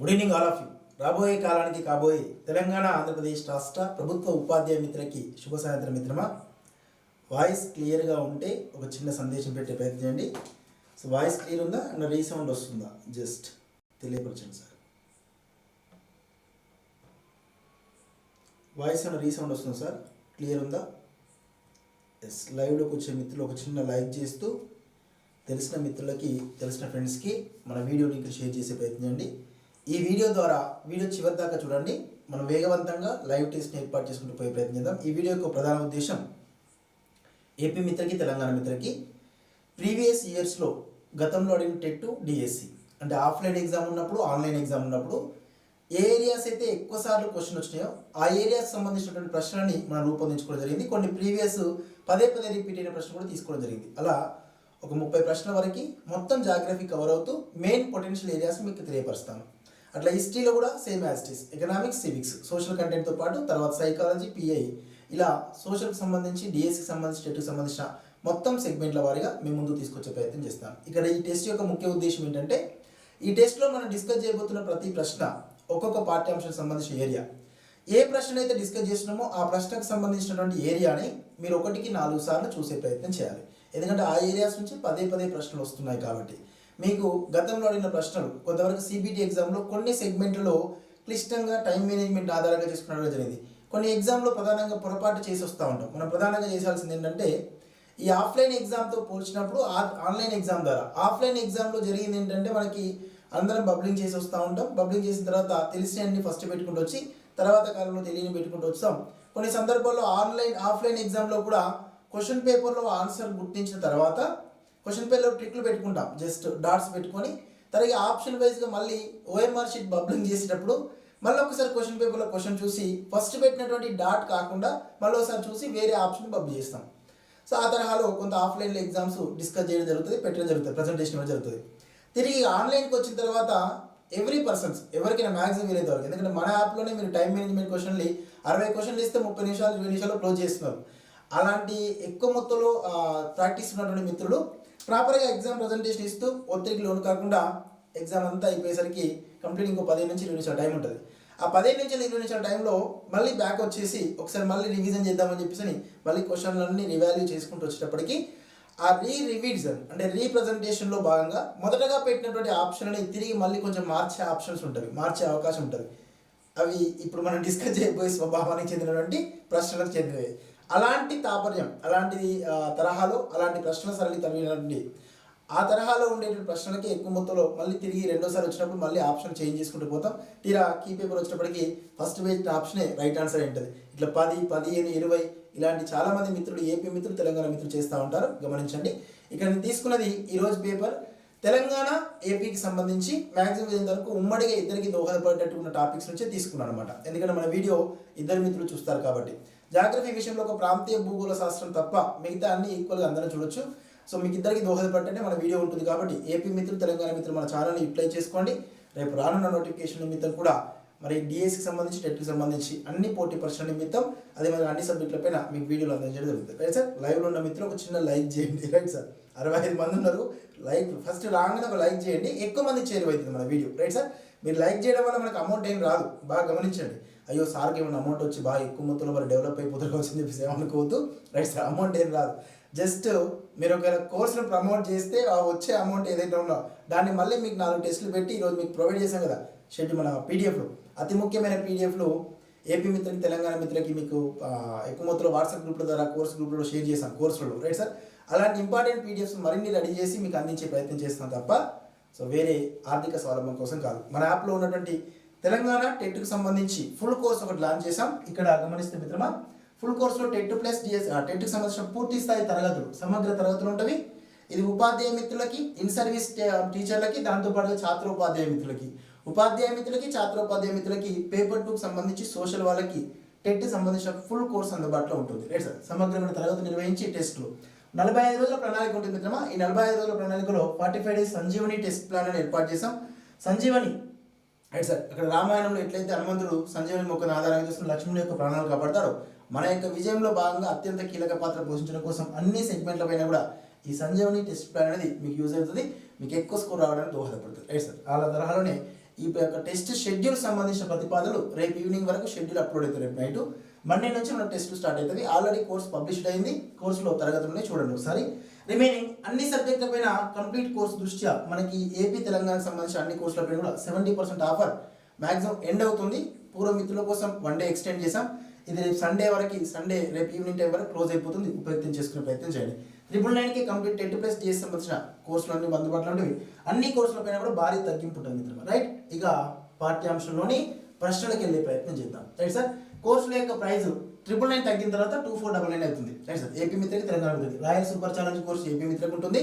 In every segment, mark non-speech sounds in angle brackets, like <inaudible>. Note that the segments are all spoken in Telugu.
Good evening all of you రాబోయే కాలానికి కాబోయే తెలంగాణ ఆంధ్రప్రదేశ్ రాష్ట్ర ప్రభుత్వ ఉపాధ్యాయ మిత్రకి శుభ సాయంత్రం మిత్రమా. వాయిస్ క్లియర్గా ఉంటే ఒక చిన్న సందేశం పెట్టే ప్రయత్నం చేయండి. సో వాయిస్ క్లియర్ ఉందా? అండ్ రీసౌండ్ వస్తుందా? జస్ట్ తెలియపరచండి సార్. వాయిస్ అండ్ రీసౌండ్ వస్తుందా సార్? క్లియర్ ఉందా? ఎస్ లైవ్లోకి వచ్చే మిత్రులు ఒక చిన్న లైక్ చేస్తూ తెలిసిన మిత్రులకి తెలిసిన ఫ్రెండ్స్కి మన వీడియో లింక్ షేర్ చేసే ప్రయత్నం చేయండి. ఈ వీడియో ద్వారా వీడియో చివరి దాకా చూడండి. మనం వేగవంతంగా లైవ్ టెస్ట్ని ఏర్పాటు చేసుకుంటూ పోయే ప్రయత్నం చేద్దాం. ఈ వీడియో యొక్క ప్రధాన ఉద్దేశం ఏపీ మిత్రకి తెలంగాణ మిత్రకి ప్రీవియస్ ఇయర్స్లో గతంలో అడిగిన టెట్ డిఎస్సి అంటే ఆఫ్లైన్ ఎగ్జామ్ ఉన్నప్పుడు ఆన్లైన్ ఎగ్జామ్ ఉన్నప్పుడు ఏ ఏరియాస్ అయితే ఎక్కువ సార్లు క్వశ్చన్ వచ్చినాయో ఆ ఏరియాస్ సంబంధించినటువంటి ప్రశ్నలని మనం రూపొందించుకోవడం జరిగింది. కొన్ని ప్రీవియస్ పదే పదే రిపీట్ అయిన ప్రశ్న కూడా తీసుకోవడం జరిగింది. అలా ఒక ముప్పై ప్రశ్నల వరకు మొత్తం జాగ్రఫీ కవర్ అవుతూ మెయిన్ పొటెన్షియల్ ఏరియాస్ మీకు తెలియపరుస్తాను. అట్లా హిస్టరీలో కూడా same as it is economics civics social కంటెంట్తో పాటు తర్వాత సైకాలజీ పిఐ ఇలా సోషల్కి సంబంధించి డిఎస్సికి సంబంధించి టెట్కి సంబంధించిన మొత్తం సెగ్మెంట్ల వారీగా మేము ముందు తీసుకొచ్చే ప్రయత్నం చేస్తాం. ఇక్కడ ఈ టెస్ట్ యొక్క ముఖ్య ఉద్దేశం ఏంటంటే ఈ టెస్ట్లో మనం డిస్కస్ చేయబోతున్న ప్రతి ప్రశ్న ఒక్కొక్క పాఠ్యాంశం సంబంధించిన ఏరియా ఏ ప్రశ్న అయితే డిస్కస్ చేసినామో ఆ ప్రశ్నకు సంబంధించినటువంటి ఏరియాని మీరు ఒకటికి నాలుగు సార్లు చూసే ప్రయత్నం చేయాలి. ఎందుకంటే ఆ ఏరియాస్ నుంచి పదే పదే ప్రశ్నలు వస్తున్నాయి కాబట్టి. మీకు గతంలో అడిగిన ప్రశ్నలు కొంతవరకు సిబిటి ఎగ్జామ్లో కొన్ని సెగ్మెంట్లలో క్లిష్టంగా టైం మేనేజ్మెంట్ ఆధారంగా చేసుకున్నట్టు జరిగింది. కొన్ని ఎగ్జామ్లో ప్రధానంగా పొరపాటు చేసి వస్తూ ఉంటాం. మనం ప్రధానంగా చేయాల్సింది ఏంటంటే ఈ ఆఫ్లైన్ ఎగ్జామ్తో పోల్చినప్పుడు ఆ- ఆన్లైన్ ఎగ్జామ్ ద్వారా. ఆఫ్లైన్ ఎగ్జామ్లో జరిగింది ఏంటంటే మనకి అందరం బబ్లింగ్ చేసి వస్తూ ఉంటాం. బబ్లింగ్ చేసిన తర్వాత తెలిసినవన్నీ ఫస్ట్ పెట్టుకుంటూ వచ్చి తర్వాత కాలంలో తెలియని పెట్టుకుంటూ వస్తాం. కొన్ని సందర్భాల్లో ఆన్లైన్ ఆఫ్లైన్ ఎగ్జామ్లో కూడా క్వశ్చన్ పేపర్లో ఆన్సర్ గుర్తించిన తర్వాత క్వశ్చన్ పేపర్లో ట్రిక్లు పెట్టుకుంటాం. జస్ట్ డాట్స్ పెట్టుకొని తర్వాత ఆప్షన్ వైజ్గా మళ్ళీ ఓఎంఆర్ షీట్ బబ్లింగ్ చేసేటప్పుడు మళ్ళీ ఒకసారి క్వశ్చన్ పేపర్లో క్వశ్చన్ చూసి ఫస్ట్ పెట్టినటువంటి డాట్ కాకుండా మళ్ళీ ఒకసారి చూసి వేరే ఆప్షన్ బబ్ చేస్తాం. సో ఆ తరహాలో కొంత ఆఫ్లైన్లో ఎగ్జామ్స్ డిస్కస్ చేయడం జరుగుతుంది పెట్టడం జరుగుతుంది ప్రజెంటేషన్ ఇవ్వడం జరుగుతుంది. తిరిగి ఆన్లైన్కి వచ్చిన తర్వాత ఎవ్రీ పర్సన్స్ ఎవరికైనా మ్యాక్సిమం వీలైతే వరకు ఎందుకంటే మన యాప్లోనే మీరు టైం మేనేజ్మెంట్ క్వశ్చన్లు అరవై క్వశ్చన్లు ఇస్తే ముప్పై నిమిషాలు ఇరవై నిమిషాలు క్లోజ్ చేస్తున్నారు. అలాంటి ఎక్కువ మొత్తంలో ప్రాక్టీస్ ఉన్నటువంటి మిత్రులు ప్రాపర్గా ఎగ్జామ్ ప్రజెంటేషన్ ఇస్తూ ఒత్తిడికి లోను కాకుండా ఎగ్జామ్ అంతా అయిపోయేసరికి కంప్లీట్ ఇంకో పదిహేను నుంచి ఇరవై నిమిషాల టైం ఉంటుంది. ఆ పదిహేను నుంచి ఇరవై నిమిషాల టైంలో మళ్ళీ బ్యాక్ వచ్చేసి ఒకసారి మళ్ళీ రివిజన్ చేద్దామని చెప్పేసి మళ్ళీ క్వశ్చన్లన్నీ రివాల్యూ చేసుకుంటూ వచ్చేటప్పటికి ఆ రీ రివిజన్ అంటే రీప్రజెంటేషన్లో భాగంగా మొదటగా పెట్టినటువంటి ఆప్షన్ని తిరిగి మళ్ళీ కొంచెం మార్చే ఆప్షన్స్ ఉంటుంది మార్చే అవకాశం ఉంటుంది. అవి ఇప్పుడు మనం డిస్కస్ చేయబోయే స్వభావానికి చెందినటువంటి ప్రశ్నలకు చెందినవి. అలాంటి తాపర్యం అలాంటి తరహాలో అలాంటి ప్రశ్న సరళి తగినటువంటి ఆ తరహాలో ఉండేటువంటి ప్రశ్నలకి ఎక్కువ మొత్తంలో మళ్ళీ తిరిగి రెండోసారి వచ్చినప్పుడు మళ్ళీ ఆప్షన్ చేంజ్ చేసుకుంటూ పోతాం. తీరా కీ పేపర్ వచ్చినప్పటికి ఫస్ట్ వేసిన ఆప్షనే రైట్ ఆన్సర్ ఉంటుంది. ఇట్లా పది పదిహేను ఇరవై ఇలాంటి చాలామంది మిత్రులు ఏపీ మిత్రులు తెలంగాణ మిత్రులు చేస్తూ ఉంటారు. గమనించండి. ఇక్కడ నేను తీసుకున్నది ఈరోజు పేపర్. తెలంగాణ ఏపీకి సంబంధించి మ్యాక్సిమం వరకు ఉమ్మడిగా ఇద్దరికి దోహదపడేటట్టు ఉన్న టాపిక్స్ నుంచే తీసుకున్నాను అనమాట ఎందుకంటే మన వీడియో ఇద్దరు మిత్రులు చూస్తారు కాబట్టి. జాగ్రఫీ విషయంలో ఒక ప్రాంతీయ భూగోళ శాస్త్రం తప్ప మిగతా అన్ని ఈక్వల్గా అందరూ చూడొచ్చు. సో మీకు ఇద్దరికి దోహదపడ్డనే మన వీడియో ఉంటుంది కాబట్టి ఏపీ మిత్రులు తెలంగాణ మిత్రులు మన ఛానల్ని యూటిలైజ్ చేసుకోండి. రేపు రానున్న నోటిఫికేషన్ నిమిత్తం కూడా మరి డిఎస్సికి సంబంధించి టెట్కి సంబంధించి అన్ని పోటీ పరీక్షల నిమిత్తం అదే మరి అన్ని సబ్జెక్టులపైన మీకు వీడియోలు అందించడం జరుగుతుంది. రైట్ సార్ లైవ్లో ఉన్న మిత్రులు ఒక చిన్న లైక్ చేయండి. <laughs> రైట్ సార్ అరవై ఐదు మంది ఉన్నారు. లైక్ ఫస్ట్ రాగానే ఒక లైక్ చేయండి. ఎక్కువ మంది చేరువైతుంది మన వీడియో. రైట్ సార్ మీరు లైక్ చేయడం వల్ల మనకు అమౌంట్ ఏం రాదు. బాగా గమనించండి. అయ్యో సార్కి ఏమైనా అమౌంట్ వచ్చి బాగా ఎక్కువ మొత్తంలో మరి డెవలప్ అయిపోతారు వచ్చింది చెప్పేసి ఏమనుకోవద్దు. రైట్ సార్ అమౌంట్ ఏం రాదు. జస్ట్ మీరు ఒకవేళ కోర్సును ప్రమోట్ చేస్తే ఆ వచ్చే అమౌంట్ ఏదైతే ఉందో దాన్ని మళ్ళీ మీకు నాలుగు టెస్టులు పెట్టి ఈరోజు మీకు ప్రొవైడ్ చేశాం కదా షెడ్యూల్ మన పీడిఎఫ్లో అతి ముఖ్యమైన పీడిఎఫ్లో ఏపీ మిత్రులకి తెలంగాణ మిత్రులకి మీకు ఎక్కువ మొత్తంలో వాట్సాప్ గ్రూప్ల ద్వారా కోర్స్ గ్రూప్లో షేర్ చేశాం కోర్సులలో రైట్ సార్ అలాంటి ఇంపార్టెంట్ పీడిఎఫ్స్ మరిన్ని రెడీ చేసి మీకు అందించే ప్రయత్నం చేస్తాం తప్ప సో వేరే ఆర్థిక స్వావలంబం కోసం కాదు. మన యాప్లో ఉన్నటువంటి తెలంగాణ టెట్కు సంబంధించి ఫుల్ కోర్స్ ఒకటి లాంచ్ చేశాం. ఇక్కడ గమనిస్తే మిత్రమా ఫుల్ కోర్సులో టెట్ ప్లస్ డిఎస్ టెట్కి సంబంధించిన పూర్తి స్థాయి తరగతులు సమగ్ర తరగతులు ఉంటవి. ఇది ఉపాధ్యాయ మిత్రులకి ఇన్ సర్వీస్ టీచర్లకి దాంతోపాటుగా ఛాత్రోపాధ్యాయ మిత్రులకి. ఉపాధ్యాయ మిత్రులకి ఛాత్రోపాధ్యాయ మిత్రులకి పేపర్ టూకి సంబంధించి సోషల్ వాళ్ళకి టెట్ సంబంధించిన ఫుల్ కోర్స్ అందుబాటులో ఉంటుంది. రైట్ సార్ సమగ్రమైన తరగతి నిర్వహించి టెస్టులు. నలభై ఐదు రోజుల ప్రణాళిక ఉంటుంది మిత్రమా. ఈ నలభై ఐదు రోజుల ప్రణాళికలో forty five days Sanjeevani test plan అని ఏర్పాటు చేసాం సంజీవని రైట్ సార్ అక్కడ రామాయణంలో ఎట్లయితే హనుమంతుడు సంజీవని మొక్కను ఆధారంగా చేస్తున్న లక్ష్మణుడి యొక్క ప్రాణాలు కాపాడతారో మన యొక్క విజయంలో భాగంగా అత్యంత కీలక పాత్ర పోషించడం కోసం అన్ని సెగ్మెంట్ల పైన కూడా ఈ సంజీవని టెస్ట్ ప్లాన్ అనేది మీకు యూజ్ అవుతుంది. మీకు ఎక్కువ స్కోర్ రావడానికి దోహదపడుతుంది. రైట్ సార్ అలా తరహాలోనే ఈ యొక్క టెస్ట్ షెడ్యూల్ సంబంధించిన ప్రతిపాదనలు రేపు ఈవినింగ్ వరకు షెడ్యూల్ అప్లోడ్ అవుతుంది రేపు నైట్ మండే నుంచి మన టెస్ట్ స్టార్ట్ అవుతుంది. ఆల్రెడీ కోర్స్ పబ్లిష్డ్ అయింది. కోర్సులో తరగతులనే చూడండి ఒకసారి. రిమైనింగ్ అన్ని సబ్జెక్టుల పైన కంప్లీట్ కోర్స్ దృష్ట్యా మనకి ఏపీ తెలంగాణకు సంబంధించిన అన్ని కోర్సుల పైన కూడా seventy percent offer maximum end అవుతుంది. పూర్వ మిత్రుల కోసం వన్ డే ఎక్స్టెండ్ చేసాం ఇది రేపు సండే వరకు సండే రేపు ఈవినింగ్ టైం వరకు క్లోజ్ అయిపోతుంది. ఉపయోగం చేసుకునే ప్రయత్నం చేయండి. ట్రిపుల్ నైన్కి కంప్లీట్ టెట్ ప్లస్ డిఎస్ సంబంధించిన కోర్సులు అన్ని అందుబాటులో ఉండేవి. అన్ని కోర్సుల పైన కూడా భారీ తగ్గింపు ఉంటుంది మిత్రులు రైట్ ఇక పాఠ్యాంశంలోని ప్రశ్నలకు వెళ్ళే ప్రయత్నం చేద్దాం. రైట్ సార్ కోర్సుల యొక్క ప్రైస్ ట్రిపుల్ నైన్ తగ్గిన తర్వాత టూ ఫోర్ డబల్ నైన్ అవుతుంది. రైట్ సార్ ఏపీ మిత్రకి Telangana మిత్రకి royal super challenge course AP మిత్రకి ఉంటుంది.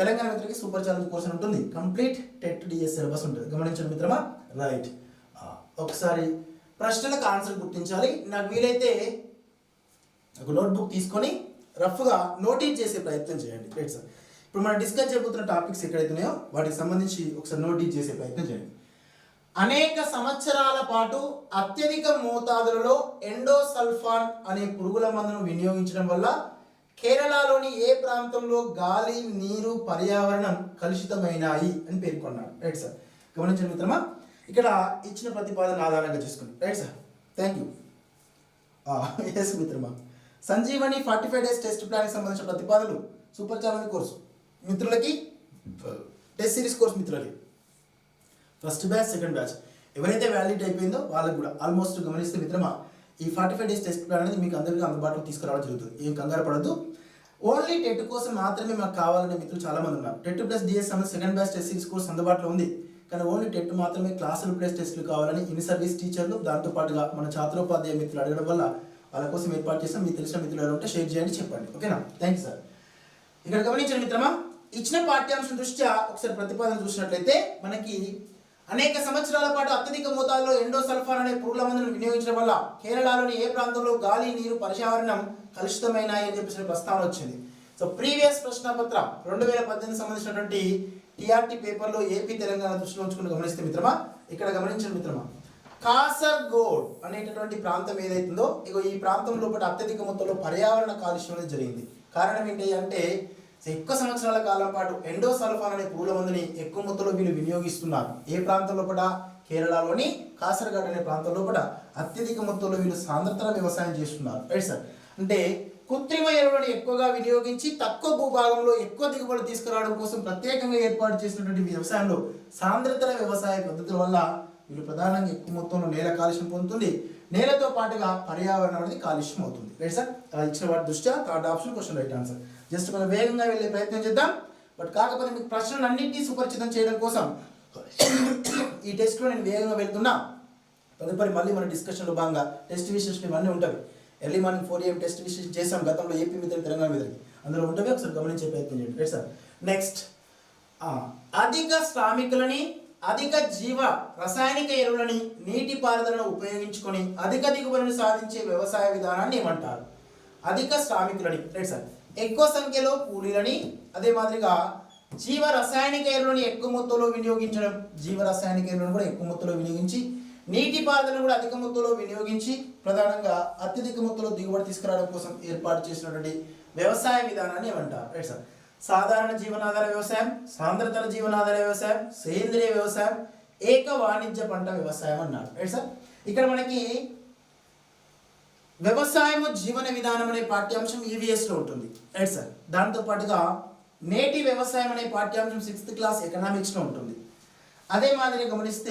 తెలంగాణ మిత్రకి సూపర్ ఛాలెంజ్ కోర్స్ ఉంటుంది. కంప్లీట్ టెట్ డిఎస్ సిలబస్ ఉంటుంది. గమనించండి మిత్రమా. రైట్ ఒకసారి ప్రశ్నలకు ఆన్సర్ గుర్తించాలి. నాకు వీలైతే ఒక నోట్బుక్ తీసుకొని రఫ్గా నోటీస్ చేసే ప్రయత్నం చేయండి. రైట్ సార్ ఇప్పుడు మనం డిస్కస్ చేయబోతున్న టాపిక్స్ ఎక్కడైతున్నాయో వాటికి సంబంధించి ఒకసారి నోటీస్ చేసే ప్రయత్నం చేయండి. అనేక సంవత్సరాల పాటు అత్యధిక మోతాదులలో ఎండోసల్ఫాన్ అనే పురుగుల మందును వినియోగించడం వల్ల కేరళలోని ఏ ప్రాంతంలో గాలి నీరు పర్యావరణం కలుషితమైనాయి అని పేర్కొన్నాడు. రైట్ సార్ గమనించండి మిత్రమా ఇక్కడ ఇచ్చిన ప్రతిపాదన ఆధారంగా చూసుకుని right sir thank you yes మిత్రమా. Sanjeevani forty five days test ప్లాన్కి సంబంధించిన ప్రతిపాదనలు సూపర్ ఛానల్ కోర్సు మిత్రులకి టెస్ట్ సిరీస్ కోర్స్ మిత్రులకి. First batch second batch. ఎవరైతే వ్యాలిడ్ అయిపోయిందో వాళ్ళకి కూడా ఆల్మోస్ట్ గమనిస్తే మిత్రమా ఈ forty five days test plan అనేది మీకు అందరికీ అందుబాటులో తీసుకురావడం జరుగుతుంది. ఏం కంగారు పడద్దు. ఓన్లీ టెట్ కోసం మాత్రమే మాకు కావాలనే మిత్రులు చాలా మంది ఉన్నారు. TET plus DS second batch test series course అందుబాటులో ఉంది. కానీ ఓన్లీ టెట్ మాత్రమే క్లాసులు ప్లస్ టెస్టులు కావాలని ఇన్ సర్వీస్ టీచర్లు దాంతోపాటుగా మన ఛాత్రోపాధ్యాయ మిత్రులు అడగడం వల్ల వాళ్ళ కోసం ఏర్పాటు చేస్తాం మీకు తెలిసిన మిత్రులు ఎవరు ఉంటే షేర్ చేయండి చెప్పండి. ఓకేనా? Thank you sir. ఇక్కడ గమనించండి మిత్రమా ఇచ్చిన పాఠ్యాంశం దృష్ట్యా ఒకసారి ప్రతిపాదన చూసినట్లయితే మనకి అనేక సంవత్సరాల పాటు అత్యధిక మోతాదులో ఎండోసల్ఫాన్ అనే పురుగుల మందును వినియోగించడం వల్ల కేరళలోని ఏ ప్రాంతంలో గాలి నీరు పర్యావరణం కలుషితమైనాయి అని చెప్పేసి ప్రస్తావన వచ్చింది. సో ప్రీవియస్ ప్రశ్న పత్రం రెండు వేల పద్దెనిమిది సంబంధించినటువంటి టీఆర్టీ పేపర్లో ఏపీ తెలంగాణ దృష్టిలో ఉంచుకుని గమనిస్తే మిత్రమా ఇక్కడ గమనించండి మిత్రమా. కాసర్గోడ్ అనేటటువంటి ప్రాంతం ఏదైతుందో ఇక ఈ ప్రాంతం లోపల అత్యధిక మొత్తంలో పర్యావరణ కాలుష్యం అనేది జరిగింది. కారణం ఏంటి అంటే ఎక్కువ సంవత్సరాల కాలం పాటు ఎండోసల్ఫాన్ అనే పూల మందుని ఎక్కువ మొత్తంలో వీళ్ళు వినియోగిస్తున్నారు. ఏ ప్రాంతం లోపల కేరళలోని కాసరగాడ్ అనే ప్రాంతం లోపల అత్యధిక మొత్తంలో వీళ్ళు సాంద్రతల వ్యవసాయం చేస్తున్నారు. Right sir? అంటే కృత్రిమ ఎరువులను ఎక్కువగా వినియోగించి తక్కువ భూభాగంలో ఎక్కువ దిగుబడి తీసుకురావడం కోసం ప్రత్యేకంగా ఏర్పాటు చేసినటువంటి వ్యవసాయంలో సాంద్రతల వ్యవసాయ పద్ధతుల వల్ల వీళ్ళు ప్రధానంగా ఎక్కువ మొత్తంలో నేల కాలుష్యం పొందుతుంది. నేలతో పాటుగా పర్యావరణం అనేది కాలుష్యం అవుతుంది. Right sir? ఇచ్చిన వాటి దృష్ట్యా? Third option question right answer. Just మనం వేగంగా వెళ్ళే ప్రయత్నం చేద్దాం. బట్ కాకపోతే మీకు ప్రశ్నలు అన్నింటినీ సుపరిచితం చేయడం కోసం ఈ టెస్ట్లో నేను వేగంగా వెళ్తున్నా. తదుపరి మళ్ళీ మన డిస్కషన్లో భాగంగా టెస్ట్ విశేషం ఇవన్నీ ఉంటాయి. Early morning four AM test విశేషం చేసాం గతంలో ఏపీ మీద తెలంగాణ మీద. అందులో ఉంటుంది ఒకసారి గమనించే ప్రయత్నం చేయండి. రైట్ సార్ నెక్స్ట్ అధిక శ్రామికులని అధిక జీవ రసాయనిక ఎరువులని నీటి పారుదలను ఉపయోగించుకొని అధిక దిగుబడిని సాధించే వ్యవసాయ విధానాన్ని ఏమంటారు? అధిక శ్రామికులని రైట్ సార్? ఎక్కువ సంఖ్యలో కూలీలని అదే మాదిరిగా జీవ రసాయనిక ఎరువులను ఎక్కువ మొత్తంలో వినియోగించడం జీవ రసాయనిక ఎరువులను కూడా ఎక్కువ మొత్తంలో వినియోగించి నీటి పారుదలను కూడా అధిక మొత్తంలో వినియోగించి ప్రధానంగా అత్యధిక మొత్తంలో దిగుబడి తీసుకురావడం కోసం ఏర్పాటు చేసినటువంటి వ్యవసాయ విధానాన్ని ఏమంటారు? Right sir. సాధారణ జీవనాధార వ్యవసాయం సాంద్రతల జీవనాధార వ్యవసాయం సేంద్రియ వ్యవసాయం ఏక వాణిజ్య పంట వ్యవసాయం అన్నారు. Right sir. ఇక్కడ మనకి వ్యవసాయము జీవన విధానం అనే పాఠ్యాంశం EVS లో ఉంటుంది. Right sir? దాంతో పాటుగా నేటి వ్యవసాయం అనే పాఠ్యాంశం సిక్స్త్ క్లాస్ ఎకనామిక్స్లో ఉంటుంది. అదే మాదిరి గమనిస్తే